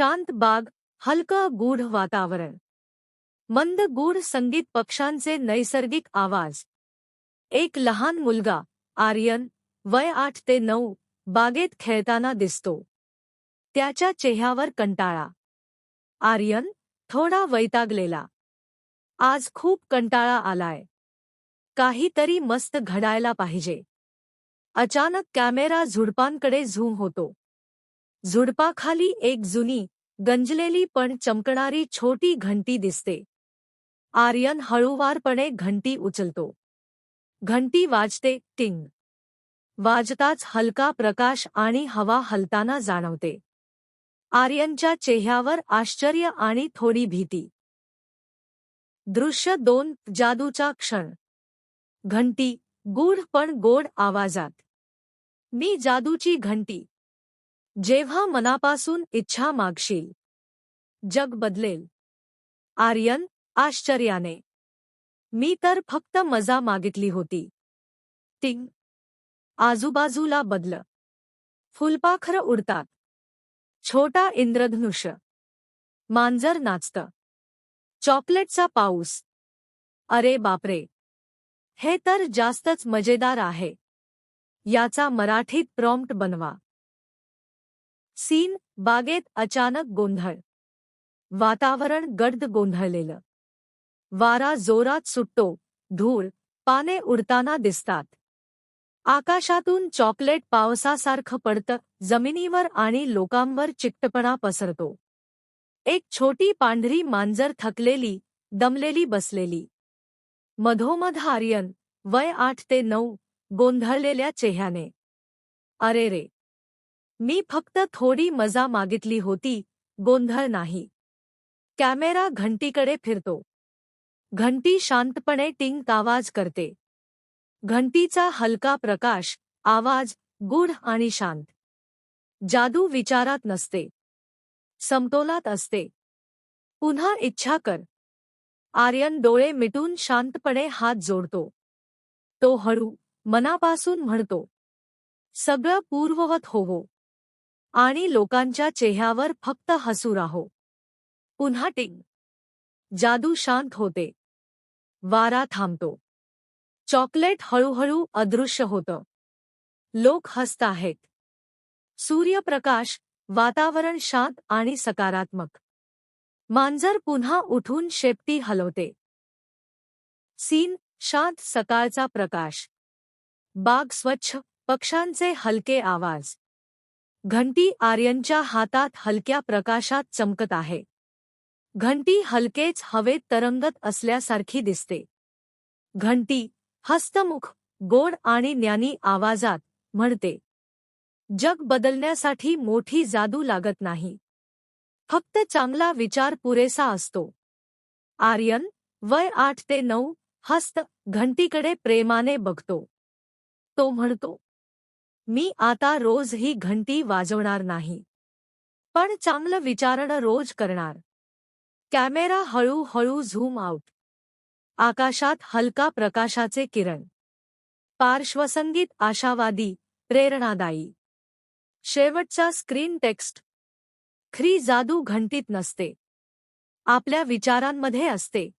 शांत बाग हलकं गूढ वातावरण. मंद गूढ संगीत पक्षांचे नैसर्गिक आवाज. एक लहान मुलगा आर्यन वय आठ ते नऊ बागेत खेळताना दिसतो. त्याच्या चेहऱ्यावर कंटाळा. आर्यन थोडा वैतागलेला. आज खूप कंटाळा आलाय. काहीतरी मस्त घडायला पाहिजे. अचानक कॅमेरा झुडपांकडे झूम होतो. झुडपाखाली एक जुनी गंजलेली पण चमकणारी छोटी घंटी दिसते. आर्यन हळूवारपणे घंटी उचलतो. घंटी वाजते टिंग. वाजताच हलका प्रकाश आणि हवा हलताना जाणवते. आर्यनच्या चेहऱ्यावर आश्चर्य आणि थोडी भीती. दृश्य दोन जादूचा क्षण. घंटी गूढ पण गोड आवाजात. मी जादूची घंटी. जेव्हा मनापासून इच्छा मागशील. जग बदलेल. आर्यन आश्चर्याने. मी तर फक्त मजा मागितली होती. टिंग. आजूबाजूला बदल. फुलपाखर उडतात. छोटा इंद्रधनुष मांजर नाचतं. चॉकलेटचा पाऊस. अरे बापरे. हे तर जास्तच मजेदार आहे. याचा मराठीत प्रॉम्प्ट बनवा. सीन बागेत अचानक गोंधळ. वातावरण गडद गोंधळलेलं. वारा जोरात सुटतो धूळ पाने उडताना दिसतात. आकाशातून चॉकलेट पावसासारखं पडतं जमिनीवर आणि लोकांवर चिकटपणा पसरतो. एक छोटी पांढरी मांजर थकलेली दमलेली बसलेली. मधोमध आर्यन वय आठ ते नऊ गोंधळलेल्या चेह्याने अरे रे! मी फक्त थोडी मजा मागितली होती गोंधळ नाही. कॅमेरा घंटीकडे फिरतो. घंटी शांतपणे टिंग आवाज करते. घंटीचा हलका प्रकाश आवाज गूढ आणि शांत. जादू विचारात नसते. समतोलात असते. पुन्हा इच्छा कर. आर्यन डोळे मिटून शांतपणे हात जोडतो. तो हळू मनापासून म्हणतो. सगळं पूर्ववत होवो. आणि लोकांच्या चेहऱ्यावर फक्त हसू राहो. पुन्हा टिंग. जादू शांत होते. वारा थांबतो. चॉकलेट हळूहळू अदृश्य होतं. लोक हसत आहेत. सूर्यप्रकाश वातावरण शांत आणि सकारात्मक. मांजर पुन्हा उठून शेपटी हलवते. सीन शांत सकाळचा प्रकाश. बाग स्वच्छ पक्ष्यांचे हलके आवाज. घंटी आर्यनच्या हातात हलक्या प्रकाशात चमकत आहे. घंटी हलकेच हवेत तरंगत असल्यासारखी दिसते. घंटी हस्तमुख गोड आणि ज्ञानी आवाजात म्हणते जग बदलण्यासाठी मोठी जादू लागत नाही. फक्त चांगला विचार पुरेसा असतो. आर्यन वय आठ ते नऊ हस्त घंटीकडे प्रेमाने बघतो. तो म्हणतो मी आता रोज ही घंटी वाजवणार नाही. पण चांगलं विचारणं रोज करणार. कॅमेरा हळूहळू झूम आउट. आकाशात हलका प्रकाशाचे किरण. पार्श्वसंगीत आशावादी प्रेरणादायी. शेवटचा स्क्रीन टेक्स्ट. खरी जादू घंटीत नसते. आपल्या विचारांमध्ये असते.